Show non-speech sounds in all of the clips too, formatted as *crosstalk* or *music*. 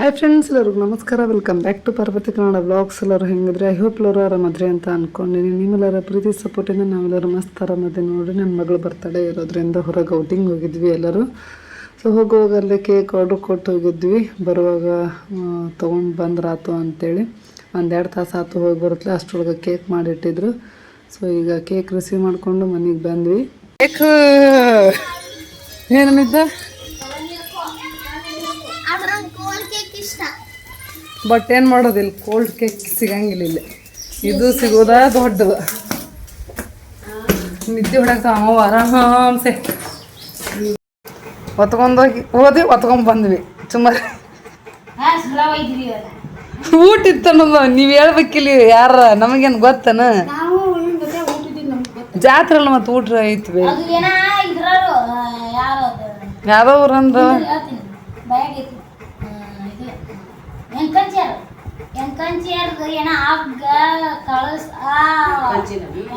Hi friends ಎಲ್ಲರಿಗೂ ನಮಸ್ಕಾರ. Welcome back to Parvathi Kannada blogs ಎಲ್ಲರೂ ಹೆಂಗಿದ್ರೆ? ಐ ಹೋಪ್ ಎಲ್ಲರೂ ಆರಾಮದ್ರಿ ಅಂತ ಅಂದ್ಕೊಂಡಿನಿ ನಿಮ್ಮೆಲ್ಲರ ಪ್ರೀತಿ ಸಪೋರ್ಟಿಂದ ನಾವೆಲ್ಲರೂ ಮಸ್ತ್ ಆರಾಮದೆ ನೋಡಿ ನನ್ನ ಮಗಳು ಬರ್ತಡೆ ಇರೋದ್ರಿಂದ ಹೊರಗೆ ಔಟಿಂಗ್ ಹೋಗಿದ್ವಿ ಎಲ್ಲರೂ. ಸೊ ಹೋಗುವಾಗ ಅಲ್ಲೇ ಕೇಕ್ ಆರ್ಡ್ರ್ ಕೊಟ್ಟು ಹೋಗಿದ್ವಿ. ಬರುವಾಗ ತೊಗೊಂಡು ಬಂದ್ರಾತು ಅಂತೇಳಿ. ಒಂದೆರಡು ತಾಸು ಆತು ಹೋಗಿ ಬರುತ್ತೆ ಅಷ್ಟರೊಳಗೆ ಕೇಕ್ ಮಾಡಿಟ್ಟಿದ್ರು. ಸೊ ಈಗ ಕೇಕ್ ರಿಸೀವ್ ಮಾಡಿಕೊಂಡು ಮನೆಗೆ ಬಂದ್ವಿ. ಕೇಕ್ ಏನನ್ನಿದ್ದ ಬಟ್ ಏನು ಮಾಡೋದಿಲ್ಲ ಕೋಲ್ಡ್ ಕೇಕ್ ಸಿಗಂಗಿಲ್ಲ ಇಲ್ಲಿ. ಇದು ಸಿಗೋದ ದೊಡ್ಡದು? ನಿದ್ದೆ ಹೊಡಕ್ತಾವ ಅವ ಆರಾಮ್ಸೆ. ಹೊತ್ಕೊಂಡೋಗಿ ಹೋದ್ವಿ ಹೊತ್ಕೊಂಡ್ ಬಂದ್ವಿ. ಸುಮಾರು ಊಟ ಇತ್ತು ಅನ್ನೋದು ನೀವು ಹೇಳ್ಬೇಕಿಲ್ಲ ಯಾರ? ನಮಗೇನು ಗೊತ್ತನ? ಜಾತ್ರೆ ಮತ್ತೆ ಊಟ ಯಾರು ಯಾವ್ದೋ ಊರಂದು ಎಂಕಂಚಿಯರ್ದು ಏನ ಹಗ್ಗ ಕಳಸ್ ಆ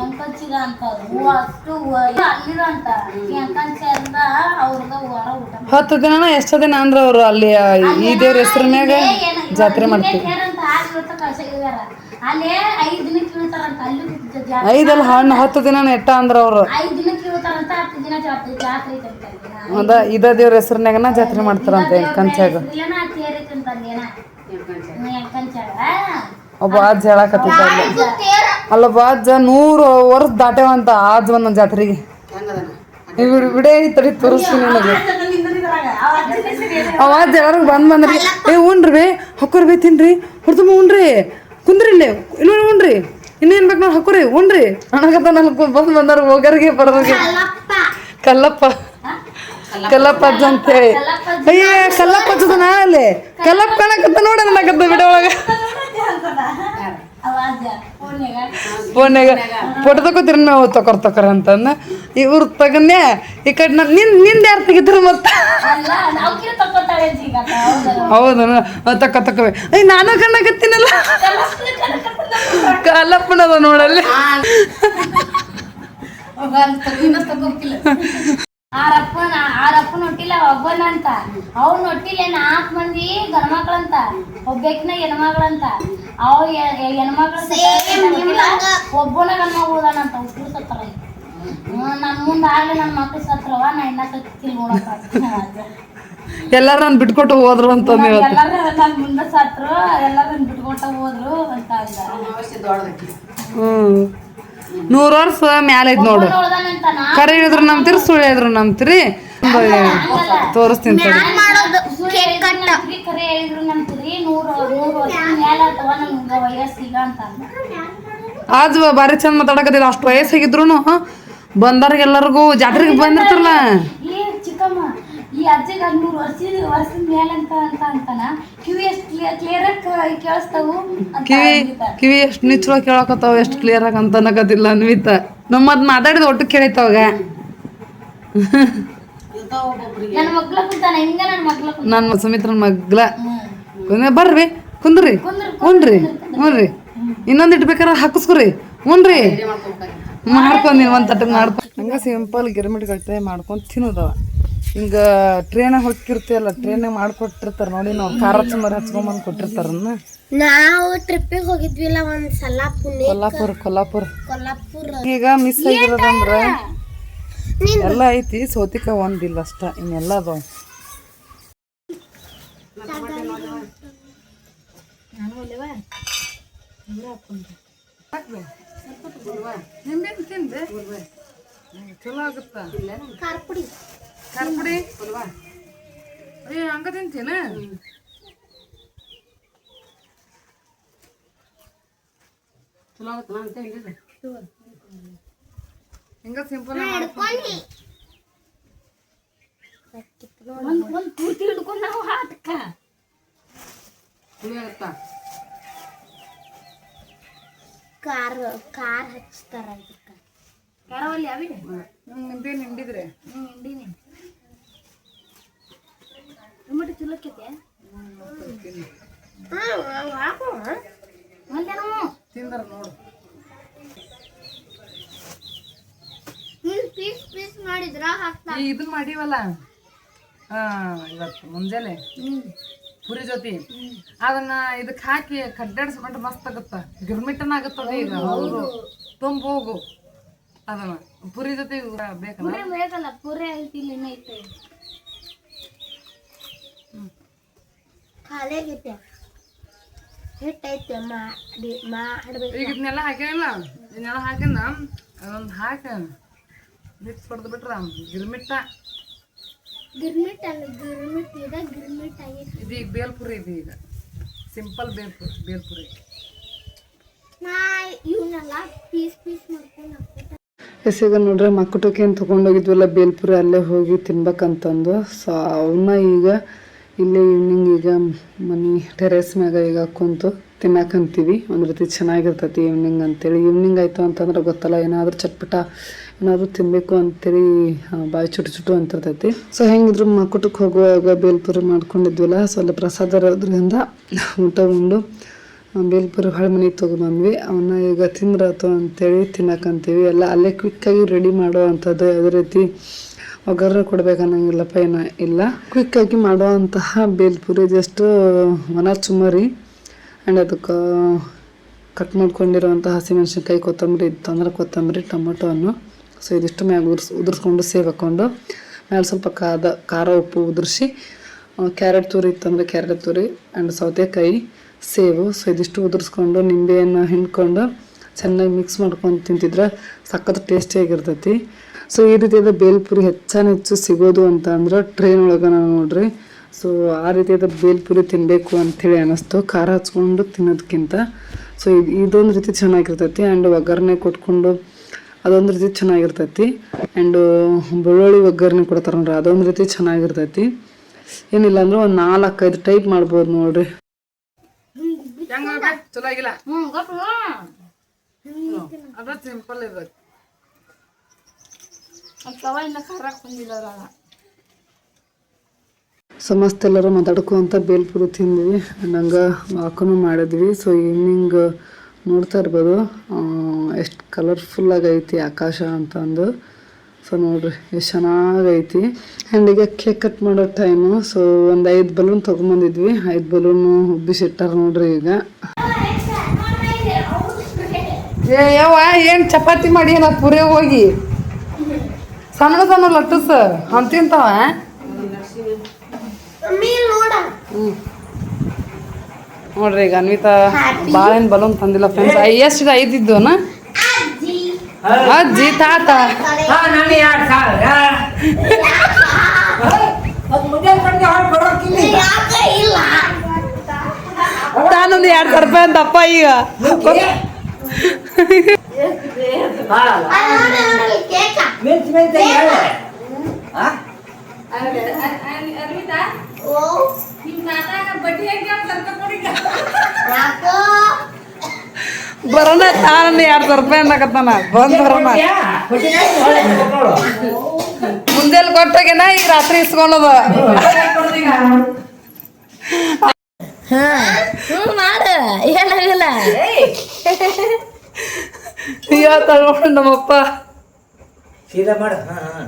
ಎಂಕಂಚಿಗ ಅಂತ ಹೂವ ಅಷ್ಟು ಅಲ್ಲಿರೋ ಅಂತ. ಎಂಕಂಚಿಯರ್ದ ಅವ್ರದ ಹೊರ ಊಟ. ಹತ್ತು ದಿನ ಎಷ್ಟು ದಿನ ಅಂದ್ರೆ ಅವರು ಅಲ್ಲಿ ಈ ದೇವ್ರ ಹೆಸರು ಮ್ಯಾಗ ಜಾತ್ರೆ ಮಾಡ್ತೀವಿ. ಅಲ್ಲೇ ಐದ್ ಐದಲ್ಲ ಹಣ್ಣು ಹತ್ತು ದಿನ ಎಟ್ಟ ಅಂದ್ರ ಅವ್ರು. ಐದ್ ಹತ್ತು ದಿನ ಜಾತ್ರೆ ಜಾತ್ರೆ ಐತಂತ ಅಲ್ಲಿ. ಅದ ಇದ ದೇವ್ರ ಹೆಸ್ರನ್ಯಾಗನ ಜಾತ್ರೆ ಮಾಡ್ತಾರಂತೆ ಕಂಚಾಗ ಒಬ್ಬ ಅಜ್ಜ ಹೇಳಕತ್ತಿದ್ದ ಅಲ್ಲಿ. ಅಲ್ಲೊಬ್ಬ ಅಜ್ಜ ನೂರು ವರ್ಷ ದಾಟೇವಂತ ಆಜ್ ಒಂದೊಂದು ಜಾತ್ರೆಗೆ. ಬಿಡೇ ತಡಿ ತೋರಿಸ್ತೀನಿ ನನಗೆ. ಅವ ಅಜ್ಜ ಎಲ್ಲಾರು ಬಂದ್ ಬಂದ್ರಿ? ಏ ಉಣ್ರಿ ಬೇ ಹಕ್ಕೋರ್ ಬೇ ತಿನ್ರಿ. ಹೊರ್ತಮ್ಮ ಉಣ್ರಿ. ಕುಂದ್ರಿ ಇಲ್ಲೇ. ಇಲ್ಲ ಉಣ್ರಿ. ಇನ್ನೇನ್ ಬೇಕು ನೋಡಿ ಹಕ್ಕೋರಿ ಉಣ್ರಿ. ಅಣಗತ್ತ ನಾಲ್ಕು ಬಂದ್ ಬಂದಾರ ಹೋಗರಿಗೆ ಬರೋರಿಗೆ. ಕಲ್ಲಪ್ಪ. ಕಲ್ಲಪ್ಪ ಅಜ್ಜ ಅಂತೇಳಿ ಅಯ್ಯ ಕಲ್ಲಪ್ಪ ಅಜ್ಜದ ನಾ ಅಲ್ಲಿ ಕಲ್ಲಪ್ಪ ಕಾಣಕತ್ತ ನೋಡ ನನಗತ್ತ ಬಿಡ ಒಳಗ ಫೋನ್ಯಾಗ. ಫೋಟೋ ತಗೋತೀರಿ ನಾವು ತಕೊರ್ ತಕೊರ್ ಅಂತಂದ. ಇವ್ರು ತಗನ್ಯ ಈ ಕಡೆ ನಾನು ನಿನ್ನಿಂದ ಯಾರು ತೆಗಿದ್ರು ಮತ್ತ? ಹೌದು ತಕ್ಕ ತಕ್ಕವೆ ಅಯ್ಯ ನಾನು ಕಣ್ಣಕತ್ತೀನಲ್ಲ ಕಲ್ಲಪ್ಪನದ ನೋಡಲ್ಲಿ. ಆರಪ್ಪನ ಆರಪ್ಪನ ಹೊಟ್ಟಿಲ್ಲ ಒಬ್ಬನ ಅಂತ ಅವ್ನ ಹೊಟ್ಟಿಲೆ ನಾಲ್ಕು ಮಂದಿ ಗಣಮಕ್ಳಂತ ಒಬ್ಬಾಕಿನ ಹೆಣ್ಮಕ್ಳಂತ. ಅವ ಹೆಣ್ಮಕ್ಳ ಒಬ್ಬನ ಗಣಮಗಳಂತ ಉಪ್ಪು ಸತ್ರ. ಸತ್ತಾರ ನನ್ ಮುಂದೆ ಆಗ್ಲಿ ನನ್ನ ಮಕ್ಳು ಸತ್ರವ ನಾ ಇನ್ನ ಸತ್ತಿಲ್ ನೋಡಕ್ಕ ಎಲ್ಲಾರು ನಾನು ಬಿಟ್ಕೊಟ್ಟು ಹೋದ್ರು ಅಂತ ಎಲ್ಲಾರು ನನ್ನ ಮುಂದೆ ಸತ್ರು ಎಲ್ಲಾರು ಬಿಟ್ಕೊಟ್ಟ ಹೋದ್ರು ಅಂತ ಹ್ಮ್. ನೂರು ವರ್ಷ ಮ್ಯಾಲ ಐತ್ ನೋಡು. ಕರೆ ಹೇಳಿದ್ರು ನಂಬ್ತೀರಿ ಸುಳ್ಳು ಹೇಳಿದ್ರು ನಂಬ್ತೀರಿ. ತೋರಿಸ್ತೀನಿ ಆಜ್ ಬಾರಿ ಚಂದ ಮಾತಾಡಕತ್ತಿಲ್ಲ ಅಷ್ಟು ವಯಸ್ಸಾಗಿದ್ರು ಎಲ್ಲರಿಗೂ ಜಾತ್ರೆಗೆ ಬಂದಿರ್ತಾರಲ್ಲ. ಈ ಅಜ್ಜಿಗೆ ಈ ನೂರು ವರ್ಷದ ವರ್ಷದ ಮೇಲೆ ಅಂತ ಅಂತ ಅಂತಾನ? ಕಿವಿ ಎಷ್ಟು ಕ್ಲಿಯರ್ ಆಗಿ ಕೇಳಿಸ್ತಾವು ಅಂತ ಕಿವಿ ಅಂದಿದ್ದ. ಕಿವಿ ಎಷ್ಟು ನಿಚ್ಚಳ ಕೇಳಕತ್ತಾವ ಎಷ್ಟು ಕ್ಲಿಯರ್ ಆಗಿ ಅಂತ ಅನ್ನಕತ್ತಿಲ್ಲ ಅನ್ವಿತ. ನಮ್ಮದ್ ಮಾತಾಡಿದ ಒಟ್ಟು ಕೇಳಿತಾವಾಗ ನನ್ನ ಮಗ್ಳ ಕುಂತಾನ ಹಿಂಗ ನನ್ನ ಮಗ್ಳ ಕುಂತ ನನ್ನ ಸುಮಿತ್ರನ ಮಗ್ಲ ಕುಂದ್ರೆ ಬರ್ರಿ ಕುಂದ್ರಿ. ಕುಂದ್ರ ಹ್ಞೂನ್ರಿ ಹ್ಞೂನ್ರಿ ಇನ್ನೊಂದು ಇಟ್ಟು ಬೇಕಾರೆ ಹಾಕಿಸ್ಕೊರಿ ಹ್ಞೂನ್ರಿ ಮಾಡ್ಕೊಂದಿನಿ ಒಂದು ತಟ್ಟಗೆ ಮಾಡ್ಕೊಂಡು ಹಂಗೆ ಸಿಂಪಲ್ ಗಿರ್ಮಿಟ್ ಗಟ್ಟೆ ಮಾಡ್ಕೊಂಡು ತಿನ್ನೋದವ. ಹಿಂಗ ಟ್ರೈನ್ ಹೊಕ್ಕಿರ್ತೀವಲ್ಲ ಟ್ರೈನ್ ಮಾಡ್ಕೊಟ್ಟಿರ್ತಾರ ನೋಡಿ ನಾವು ಖಾರ ಚುಮರಿ ಹಚ್ಕೊಂಬಂದು ಕೊಟ್ಟಿರ್ತಾರನ್ನ ನಾವು ಟ್ರಿಪ್ಪಿಗೆ ಹೋಗಿದ್ವಿಲ್ಲ ಒಂದ್ ಸಲ ಪುಣೆ ಕೊಲ್ಲಾಪುರ ಕೊಲ್ಲಾಪುರ. ಕೊಲ್ಲಾಪುರ. ಈಗ ಮಿಸ್ ಆಗಿರೋದಂದ್ರ ಎಲ್ಲ ಐತಿ ಸೌತಿಕ ಒಂದಿಲ್ಲ ಅಷ್ಟ ಇನ್ನೆಲ್ಲ ಅದಾವ. ನಿಂಬೆಹಣ್ಣು ತಿಂದೆ. ಚಲೋ ಖಾರಪುಡಿ ಅಯ್ಯ ಹಂಗ ತಿಂತೀನ ಹಿಂಗ ಸಿಂಪಲ್ ಒಂದ್ ಒಂದ್ ಪೂರ್ತಿ ಹಿಡ್ಕೊಂಡ್ ನಾವು ಕಾರ್ ಕಾರ್ ಹಚ್ತಾರ ಇದಕ್ಕ. ಕಾರವಲ್ಲಿ ಅವಿ ಹಿಂಡಿದ್ರೆ. ಹಿಂಡಿನಿ. ಆಕೈತೆ ಒಂದೇನೋ ತಿಂದ್ರ ನೋಡು. ಪೀಸ್ ಪೀಸ್ ಮಾಡಿದ್ರ ಹಾಕ್ತಾ? ಈ ಇದನ್ನ ಮಾಡೀವಲ್ಲ. ಹಾ ಇವತ್ತು ಮುಂಜಾನೆ. ಪುರಿ ಜೊತೆ. ಅದನ್ನ ಇದಕ್ಕೆ ಹಾಕಿ ಕಡ್ಡಾಡಿಸ್ಕೊಂಡ್ರೆ ಮಸ್ತ್ ಆಗುತ್ತ? ಗಿರ್ಮಿಟನ್ ಆಗುತ್ತದ ಈಗ? ಹೌದು ತುಂಬ ಹೋಗು. ಅದನ್ನ. ಪುರಿ ಜೊತೆ ಬೇಕಲ್ಲ? ಪುರಿ ಬೇಕಲ್ಲ ಪುರಿ ಐತಿ ಇಲ್ಲಿ ಐತೆ ಆಗೈತೆ ಹಿಟ್ಟೈತೆ ಮಾಡಿ ಮಾಡ್ಬೇಕು ಈಗ ಇದನ್ನೆಲ್ಲ ಹಾಕ್ಯಾನ ಇದನ್ನೆಲ್ಲ ಹಾಕಿನ ಅದೊಂದು ಹಾಕ. ಮಿಕ್ಸ್ ಹೊಡೆದು ಬಿಟ್ರ ಗಿರ್ಮಿಟ್ಟ. ಗಿರ್ಮಿಟ್ ಅಲ್ಲ ಗಿರ್ಮಿಟ್ ಇದೆ ಗಿರ್ಮಿಟ್ ಆಗೈತೆ. ಇದು ಈಗ ಬೇಲ್ಪುರಿ ಇದು ಈಗ. ಸಿಂಪಲ್ ಬೇಲ್ಪುರಿ ಬೇಲ್ಪುರಿ. ನಾ ಇವನ್ನೆಲ್ಲ ಪೀಸ್ ಪೀಸ್ ಮಾಡ್ಕೊಂಡು ಹಾಕ್ಬೇಕು ಎಸ್ ಈಗ ನೋಡ್ರಿ ಮಕ್ಕಟಕ್ಕೆ ಏನು ತೊಗೊಂಡೋಗಿದ್ವಲ್ಲ ಬೇಲ್ಪುರಿ ಅಲ್ಲೇ ಹೋಗಿ ತಿನ್ಬೇಕಂತಂದು. ಸೊ ಅವನ್ನ ಈಗ ಇಲ್ಲೇ ಈವ್ನಿಂಗ್ ಈಗ ಮನೆ ಟೆರೆಸ್ ಮ್ಯಾಗ ಈಗ ಕುಂತು ತಿನ್ನಕಂತೀವಿ. ಒಂದು ರೀತಿ ಚೆನ್ನಾಗಿರ್ತೈತಿ ಈವ್ನಿಂಗ್ ಅಂತೇಳಿ. ಈವ್ನಿಂಗ್ ಆಯಿತು ಅಂತಂದ್ರೆ ಗೊತ್ತಲ್ಲ, ಏನಾದರೂ ಚಟ್ಪಟ ಏನಾದರೂ ತಿನ್ನಬೇಕು ಅಂತೇಳಿ ಬಾಯಿ ಚುಟು ಚುಟು ಅಂತಿರ್ತೈತಿ. ಸೊ ಹೆಂಗಿದ್ರು ಮಕ್ಕಟಕ್ಕೆ ಹೋಗುವಾಗ ಬೇಲ್ಪುರಿ ಮಾಡ್ಕೊಂಡಿದ್ವಲ್ಲ. ಸೊ ಅಲ್ಲಿ ಪ್ರಸಾದ ಇರೋದ್ರಿಂದ ಊಟ ಉಂಡು. ಬೇಲ್ಪುರಿ ಹೊಳೆ ಮನೆಗೆ ತೊಗೊಂಬಂದ್ವಿ ಅವನ್ನ ಈಗ ತಿಂದ್ರಾತು ಅಂತೇಳಿ ತಿನ್ನಕಂತೀವಿ. ಎಲ್ಲ ಅಲ್ಲೇ ಕ್ವಿಕ್ಕಾಗಿ ರೆಡಿ ಮಾಡೋ ಅಂಥದ್ದು ಯಾವುದೇ ರೀತಿ ಒಗ್ಗರಣೆ ಕೊಡ್ಬೇಕನ್ನಂಗಿಲ್ಲಪ್ಪ ಪೈನ ಇಲ್ಲ. ಕ್ವಿಕ್ಕಾಗಿ ಮಾಡುವಂತಹ ಬೇಲ್ಪುರಿ ಜಸ್ಟ್ ಒಣ ಚುಮ್ಮರಿ ಆ್ಯಂಡ್ ಅದಕ್ಕೆ ಕಟ್ ಮಾಡ್ಕೊಂಡಿರುವಂಥ ಹಸಿಮೆಣಸಿನ್ಕಾಯಿ, ಕೊತ್ತಂಬರಿ ಇತ್ತು ಅಂದ್ರೆ ಕೊತ್ತಂಬರಿ ಟೊಮೊಟೊವನ್ನು ಸೊ ಇದಿಷ್ಟು ಮ್ಯಾಗ ಉದುರ್ಸ್, ಉದುರ್ಸ್ಕೊಂಡು ಸೇವ್ ಹಾಕ್ಕೊಂಡು ಮ್ಯಾಲೆ ಸ್ವಲ್ಪ ಕಾದ, ಖಾರ ಉಪ್ಪು ಉದುರ್ಸಿ ಕ್ಯಾರೆಟ್ ತುರಿ ಇತ್ತಂದ್ರೆ ಕ್ಯಾರೆಟ್ ತುರಿ ಆ್ಯಂಡ್ ಸೌತೆಕಾಯಿ ಸೇವು. ಸೊ ಇದಿಷ್ಟು ಉದುರಿಸ್ಕೊಂಡು ನಿಂಬೆಯನ್ನು ಹಿಂಡ್ಕೊಂಡು, ಚೆನ್ನಾಗಿ ಮಿಕ್ಸ್ ಮಾಡ್ಕೊಂಡು ತಿಂತಿದ್ರೆ ಸಖತ್ ಟೇಸ್ಟಿಯಾಗಿರ್ತೈತಿ ಸೊ ಈ ರೀತಿಯಾದ ಬೇಲ್ಪುರಿ ಹೆಚ್ಚಾನ ಹೆಚ್ಚು ಸಿಗೋದು ಅಂತ ಅಂದ್ರೆ ಟ್ರೈನ್ ಒಳಗೆ ನಾವು ನೋಡ್ರಿ. ಸೊ ಆ ರೀತಿಯಾದ ಬೇಲ್ಪುರಿ ತಿನ್ನಬೇಕು ಅಂಥೇಳಿ ಅನ್ನಿಸ್ತು ಖಾರ ಹಚ್ಕೊಂಡು ತಿನ್ನೋದಕ್ಕಿಂತ ಸೊ ಇದು ಇದೊಂದು ರೀತಿ ಚೆನ್ನಾಗಿರ್ತೈತಿ. ಆ್ಯಂಡ್ ಒಗ್ಗರಣೆ ಕೊಟ್ಕೊಂಡು ಅದೊಂದು ರೀತಿ ಚೆನ್ನಾಗಿರ್ತೈತಿ. ಆ್ಯಂಡ್ ಬೆಳ್ಳುಳ್ಳಿ ಒಗ್ಗರಣೆ ಕೊಡ್ತಾರೆ ನೋಡ್ರಿ ಅದೊಂದು ರೀತಿ ಚೆನ್ನಾಗಿರ್ತೈತಿ. ಏನಿಲ್ಲ ಅಂದ್ರೆ ಒಂದು ನಾಲ್ಕೈದು ಟೈಪ್ ಮಾಡ್ಬೋದು ನೋಡ್ರಿ. ಚಲೋ ಆಗಿಲ್ಲ ಸಿಂಪಲ್ ಗೊತ್ತು. ಅದ ಎಲ್ಲರ ಎಲ್ಲರೂ ಮಾತಾಡ್ಕೊಂತ ಬೇಲ್ಪುರಿ ತಿಂದ್ವಿ. ನಂಗೆ ವಾಕನು ಮಾಡಿದ್ವಿ. ಸೊ ಈವ್ನಿಂಗ್ ನೋಡ್ತಾ ಇರ್ಬೋದು. ಎಷ್ಟು ಕಲರ್ಫುಲ್ ಆಗೈತಿ ಆಕಾಶ ಅಂತಂದು. ಸೊ ನೋಡ್ರಿ, ಎಷ್ಟು ಚೆನ್ನಾಗೈತಿ. ಆ್ಯಂಡ್ ಈಗ ಕೇಕ್ ಕಟ್ ಮಾಡೋ ಟೈಮು ಸೊ ಒಂದು ಐದು ಬಲೂನ್ ತೊಗೊಂಬಂದಿದ್ವಿ. ಐದು ಬಲೂನು ಉಬ್ಬಿಸಿಟ್ಟಾರ ನೋಡ್ರಿ ಈಗ. ಏ ಯಾವ ಏನು ಚಪಾತಿ ಮಾಡಿ ನಾ ಪುರಿ ಹೋಗಿ? ಸಣ್ಣ ಸಣ್ಣ ಲಟ್ಟಸ್ ಅಂತಿಂತಾವ ನೋಡ್ರಿ ಈಗ ಅನ್ವಿತಾ ಬಾಳೆನ್ ಬಲೂನ್ ತಂದಿಲ್ಲ ಫ್ರೆಂಡ್ಸ್ ಎಷ್ಟು ಐದಿದ್ದು ಅಜ್ಜಿ. ಅಜ್ಜಿ ತಾತ. ಯಾಕೆ? ಇಲ್ಲ. ನಾನೊಂದು ಎರಡು ಸಾವಿರ ರೂಪಾಯಿ ಅಂತಪ್ಪ ಈಗ. ಬರೋಣ ತಾನೊಂದು ಎರಡು ಸಾವಿರ ರೂಪಾಯಿ ಅನ್ನಕತ್ತಾನ ಬಂದ್ ಬರೋಣ ಮುಂದೆಲ್ ಕೊಟ್ಟಾಗೇನ ಈಗ ರಾತ್ರಿ ಇಸ್ಕೊಳೋದು ಹ್ಞೂ ಮಾಡು ಏನಾಗಲ್ಲ *laughs* ನೋಡ್ರಿ ನಮ್ಮಪ್ಪ. ಸೀದಾ ಮಾಡು. ಹಾ ಹಾ.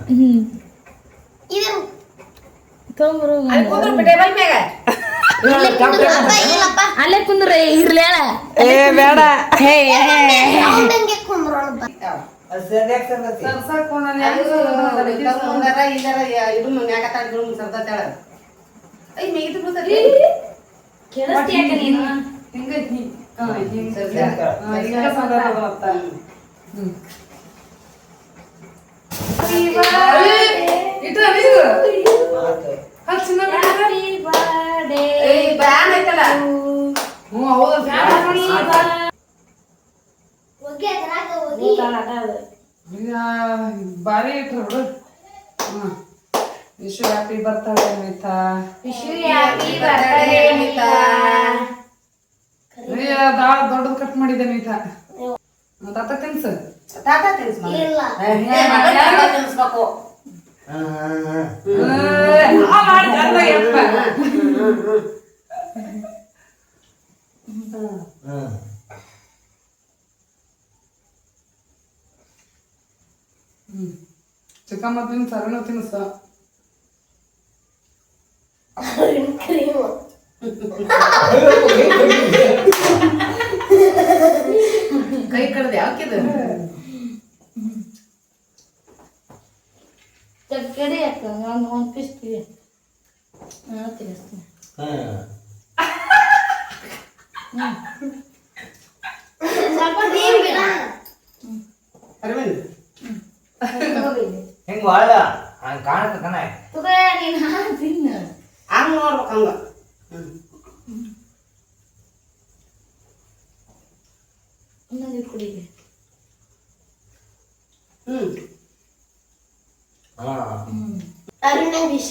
ಇದು ತೊಂಬರು ಅಲ್ಲೇ ಕುಂದ್ರೆ ಇರ್ಲಿ ಏ ಬೇಡ. ಕೇಳಿಸ್ತೀಯ ನೀನು? ಹ್ಯಾಪಿ ಬಾರಿ ಹ್ಮ್. ವಿಶ್ ಹ್ಯಾಪಿ ಬರ್ತಾಳೆ ಮಿತಾ. ವಿಶ್ ಹ್ಯಾಪಿ ಬರ್ಡೇ ಅನಿತಾ ದಾಳ ದೊಡ್ಡದು ಕಟ್ ಮಾಡಿದ್ದೆ ಅನ್ವಿತಾ ತಾತ ತಿನ್ಸು. ಆ ಮಾಡಿ ಚಂದ ಯಪ್ಪ. ಹಾ ಚಿಕ್ಕಮ್ಮ ತಿನ್ಸ ಅರುಣ ತಿನ್ಸ ಕ್ರೀಮ್ ಕೈ ಕಡ್ದು ಯಾಕಿದು ಚಕ್ಕಡಿ ಹಾಕ ಒಂದು ಒಂದು ಪೀಸ್ ತಿಳಿ ನಾನು ತಿನ್ನಿಸ್ತೀನಿ ಹ್ಮ್ ಸ್ವಲ್ಪ ನೀರು ಬಿಡ ಅರವಿಂದ್ ಹೆಂಗ್ ಬಾಳ ಹಂಗ ಕಾಣತ್ತ ಕಣ. ತುಗ ನೀನು ಹಾಂ ತಿನ್ನು. ಹಂಗ್ ನೋಡ್ಬೇಕು ಹಂಗ. ಇನ್ನೊಂದು ಹ್ಮ್. ಹಾ. ಅರುಣ ವಿಷ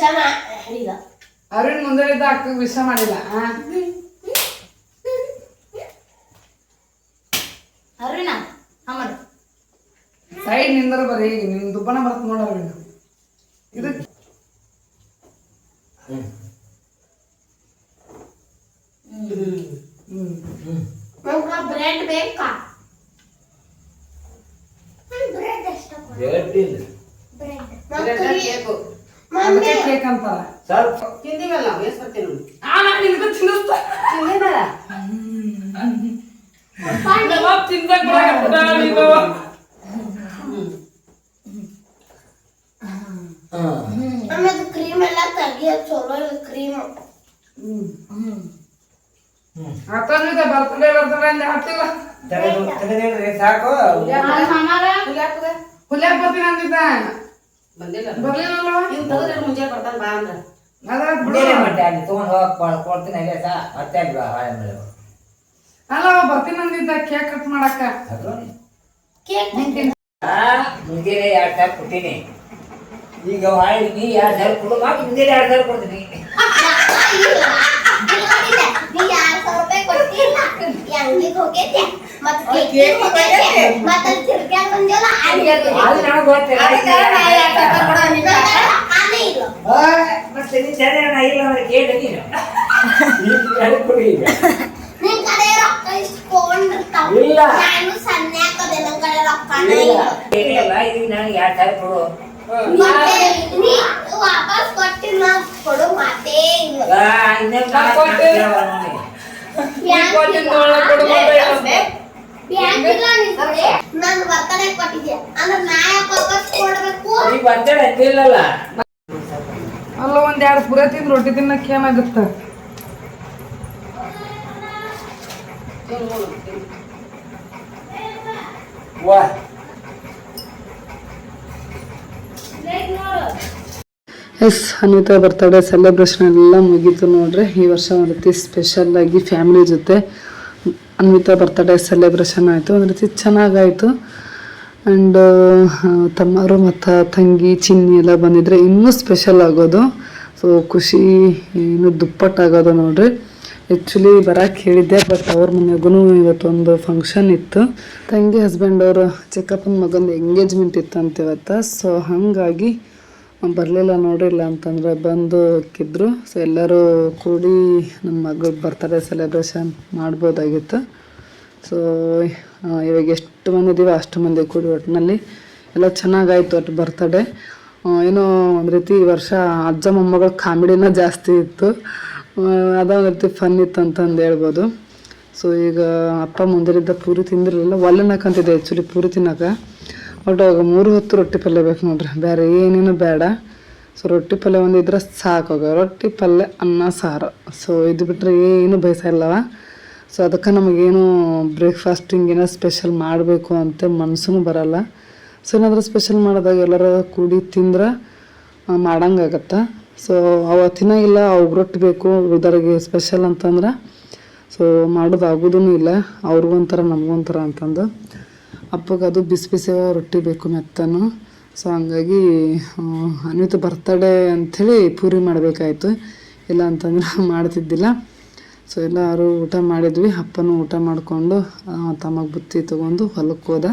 ಅರುಣ್ ಮುಂದೆ ಅಕ್ಕ ವಿಷ ಮಾಡಿಲ್ಲ? ಅರುಣ ಅಮ್ಮಡು ಸೈಡ್ ನಿಂದ್ರ ಬರ್ರಿ ನಿಮ್ ದುಬ್ಬನ ಬರ್ತ ನೋಡ ಅರುಣ್ ಇದು ಬ್ರೆಡ್ ಬೇಕಾ? ಬ್ರೆಡ್ ಎಷ್ಟ ಬ್ರೆಡ್ ಇಲ್ಲ. ಬ್ರೆಡ್. ಬೇಕು ಮಮ್ಮಿ ಕೇಕ್ ಅಂತಾರ. ಸರ್. ತಿಂದಿವಲ್ಲ ಎಷ್ಟು ನೋಡಿ. ಆ ನಾನು ನಿನ್ಗೂ ತಿನ್ನಿಸ್ತಾ. ತಿಂದಿವಲ್ಲ? ತಿನ್ಸಕ್ ಬರಾಕತ್ತದ ನೀನು. ಹಾ ಆಮೇಲೆ ಕ್ರೀಮ್ ಎಲ್ಲ ತೆಗಿಯೋ ಚಲೋ ಇಲ್ಲ ಕ್ರೀಮ್ ಅತ್ತಂದಿದ್ದೆ ಬರ್ತಡೇ ಬರ್ತಡೇ ಅಂತ ಹೇಳ್ತಿಲ್ಲ ತೆಗೆದು ಸಾಕು. ಹುಲ್ಯಾಕ್ ಬರ್ತೀನಿ ಅಂದಿದ್ದ? ಬಂದಿಲ್ಲ ಇನ್ ತೆಗೆದ್ರೆ ಮುಂಜಾನೆ ಬರ್ತಾನೆ ಬಾ ಅಂದ್ರ ಅಲ್ಲಿ ಬರ್ತೀನಿ ಅಂದಿದ್ದ ಕೇಕ್ ಕಟ್ ಮಾಡಕ್ಕ. ಕೇಕ್ ಮುಂಜಾನೆ ಎರಡು ಟೈಪ್ ಕೊಟ್ಟಿನಿ. ಈಗ ಹಾಳೆ ನೀ ಎರಡು ಸಾವಿರ ಕೊಡು ಮಾತು ಮುಂದೆ ಎರಡು ಸಾವಿರ ಕೊಡ್ತೀನಿ. ಮತ್ತ ನೀನ್ ಸರಿ ಅಣ್ಣ ಇಲ್ಲ. ಅಂದ್ರೆ ಕೇಳಿ ನೀನು. ಕೊಡಿ ಈಗ. ನಿನ್ ರೊಕ್ಕ ಇಲ್ಲ. ನಾನು ಸಣ್ಣ ಕಡೆ ರೊಕ್ಕನೇ ಇಲ್ಲ. ಇಲ್ಲ. ಏನಿಲ್ಲ ಎರಡು ಸಾವಿರ ಕೊಡು. ವಾಪಸ್ ಕೊಟ್ಟಿಲ್ಲ ಕೊಡು ಮಾತೇ ಇಲ್ಲ ಬರ್ತಡೇ ಕೊಟ್ಟಿದ್ದೆ. ಅಂದ್ರೆ ನಾ ಯಾಕೆ ವಾಪಸ್ ಕೊಡ್ಬೇಕು? ಅಲ್ಲ ಒಂದ್ ಎರಡು ಪುರ ತಿಂದು ರೊಟ್ಟಿ ತಿನ್ನಕ್ಕೆ ಏನಾಗುತ್ತ? ವಾ. ಎಸ್, ಅನಿತಾ ಬರ್ತಡೇ ಸೆಲೆಬ್ರೇಷನ್ ಎಲ್ಲ ಮುಗೀತು ನೋಡ್ರಿ ಈ ವರ್ಷ ಒಂದು ರೀತಿ ಸ್ಪೆಷಲ್ ಆಗಿ ಫ್ಯಾಮಿಲಿ ಜೊತೆ ಅನ್ವಿತಾ ಬರ್ತಡೇ ಸೆಲೆಬ್ರೇಷನ್ ಆಯಿತು. ಒಂದು ರೀತಿ ಚೆನ್ನಾಗಾಯಿತು. ಆ್ಯಂಡ್ ತಮ್ಮರು ಮತ್ತು ತಂಗಿ, ಚಿನ್ನಿ ಎಲ್ಲ ಬಂದಿದ್ರೆ ಇನ್ನೂ ಸ್ಪೆಷಲ್ ಆಗೋದು. ಸೊ ಖುಷಿ ಇನ್ನೂ ದುಪ್ಪಟ್ಟಾಗೋದು ನೋಡ್ರಿ. ಆ್ಯಕ್ಚುಲಿ ಬರಕ್ಕೆ ಹೇಳಿದ್ದೆ ಬಟ್ ಅವ್ರ ಮನೆಗೂ ಇವತ್ತೊಂದು ಫಂಕ್ಷನ್ ಇತ್ತು. ತಂಗಿ ಹಸ್ಬೆಂಡ್ ಅವರು ಚಿಕ್ಕಪ್ಪನ ಮಗಂದು ಎಂಗೇಜ್ಮೆಂಟ್ ಇತ್ತು ಅಂತ ಇವತ್ತು. ಸೊ ಹಾಗಾಗಿ ಬರಲಿಲ್ಲ ನೋಡಿಲ್ಲ ಅಂತಂದ್ರೆ ಬಂದು ಹಾಕಿದ್ರು ಸೊ ಎಲ್ಲರೂ ಕೂಡಿ ನಮ್ಮ ಮಗಳ ಬರ್ತಡೇ ಸೆಲೆಬ್ರೇಷನ್ ಮಾಡ್ಬೋದಾಗಿತ್ತು. ಸೊ ಇವಾಗ ಎಷ್ಟು ಮಂದಿ ಇದೀವಿ ಅಷ್ಟು ಮಂದಿ ಕೂಡಿ ಒಟ್ಟಿನಲ್ಲಿ ಎಲ್ಲ ಚೆನ್ನಾಗಾಯ್ತು ಒಟ್ಟು ಬರ್ತಡೇ ಏನೋ ಒಂದು ರೀತಿ ಈ ವರ್ಷ ಅಜ್ಜ ಮೊಮ್ಮಗಳ ಕಾಮಿಡಿನ ಜಾಸ್ತಿ ಇತ್ತು. ಅದೊಂದು ರೀತಿ ಫನ್ ಇತ್ತು ಅಂತಂದು ಹೇಳ್ಬೋದು. ಸೊ ಈಗ ಅಪ್ಪ ಮುಂದಿರಿದ್ದ ಪೂರಿ ತಿಂದಿರಲಿಲ್ಲ. ಒಲ್ಲೆನಕ್ಕಂತಿದೆ ಆ್ಯಕ್ಚುಲಿ ಪೂರಿ ತಿನ್ನಕ ಒಟ್ಟು ಮೂರು ಹೊತ್ತು ರೊಟ್ಟಿ ಪಲ್ಯ ಬೇಕು ನೋಡ್ರಿ. ಬೇರೆ ಏನೇನು ಬೇಡ. ಸೊ ರೊಟ್ಟಿ ಪಲ್ಯ ಒಂದು ಇದ್ರೆ ಸಾಕೋಗ ರೊಟ್ಟಿ ಪಲ್ಯ, ಅನ್ನ, ಸಾರು. ಸೊ ಇದು ಬಿಟ್ಟರೆ ಏನು ಬಯಸಿಲ್ಲವ ಸೊ ಅದಕ್ಕೆ ನಮಗೇನು ಬ್ರೇಕ್ಫಾಸ್ಟ್ ಹಿಂಗೇನೋ ಸ್ಪೆಷಲ್ ಮಾಡಬೇಕು ಅಂತ ಮನಸ್ಸೂ ಬರಲ್ಲ. ಸೊ ಏನಾದರೂ ಸ್ಪೆಷಲ್ ಮಾಡಿದಾಗ ಎಲ್ಲರೂ ಕೂಡಿ ತಿಂದ್ರೆ ಮಾಡಂಗಾಗತ್ತೆ ಸೊ ಅವ ಇಲ್ಲ ಅವ್ರಿಗೆ ರೊಟ್ಟಿ ಬೇಕು ಉಳ್ದವ್ರಿಗೆ ಸ್ಪೆಷಲ್ ಅಂತಂದ್ರೆ. ಸೊ ಮಾಡೋದಾಗೋದೂ ಇಲ್ಲ. ಅವ್ರಿಗೊಂಥರ ನಮಗೊಂಥರ ಅಂತಂದು. ಅಪ್ಪಗೆ ಅದು ಬಿಸಿ ಬಿಸಿ ರೊಟ್ಟಿ ಬೇಕು ಮೆತ್ತನು. ಸೊ ಹಂಗಾಗಿ ಅನಿತ ಬರ್ತಡೇ ಅಂಥೇಳಿ ಪೂರಿ ಮಾಡಬೇಕಾಯ್ತು. ಇಲ್ಲ ಅಂತಂದ್ರೆ ಮಾಡ್ತಿದ್ದಿಲ್ಲ. ಸೊ ಎಲ್ಲರೂ ಊಟ ಮಾಡಿದ್ವಿ. ಅಪ್ಪನೂ ಊಟ ಮಾಡಿಕೊಂಡು ತಮಗೆ ಬುತ್ತಿ ತೊಗೊಂಡು ಹೊಲಕ್ಕೆ ಹೋದ.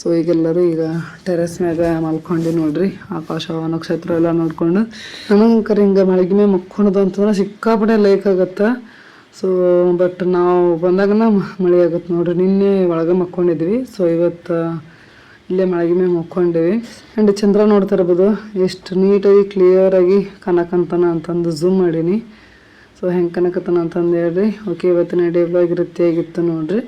ಸೊ ಈಗೆಲ್ಲರೂ ಈಗ ಟೆರೆಸ್ ಮ್ಯಾಗ ಮಲ್ಕೊಂಡು ನೋಡ್ರಿ. ಆಕಾಶ, ನಕ್ಷತ್ರ ಎಲ್ಲ ನೋಡ್ಕೊಂಡು. ಕರೆ ಹಿಂಗೆ ಮಳಿಗೆ ಮೇಲೆ ಮಕ್ಕೊಳೋದು ಅಂತಂದ್ರೆ ಸಿಕ್ಕಾಪಟ್ಟೆ ಲೈಕ್ ಆಗತ್ತೆ. ಸೊ ಬಟ್ ನಾವು ಬಂದಾಗನ ಮಳೆ ಆಗುತ್ತೆ ನೋಡ್ರಿ. ನಿನ್ನೆ ಒಳಗೆ ಮಕ್ಕೊಂಡಿದ್ವಿ. ಸೊ ಇವತ್ತು ಇಲ್ಲೇ ಮಳೆಗೆ ಮೇಲೆ ಮಕ್ಕೊಂಡಿವಿ. ಆ್ಯಂಡ್ ಚಂದ್ರ ನೋಡ್ತಾ ಇರ್ಬೋದು. ಎಷ್ಟು ನೀಟಾಗಿ ಕ್ಲಿಯರಾಗಿ ಕನಕಂತನ ಅಂತಂದು ಝೂಮ್ ಮಾಡೀನಿ. ಸೊ ಸೊ ಹೆಂಗೆ ಕನಕತನ ಅಂತಂದು ಹೇಳ್ರಿ. ಓಕೆ ಇವತ್ತಿನ ಡೇ ವ್ಲಾಗ್ ರೀತಿಯಾಗಿತ್ತು ನೋಡ್ರಿ.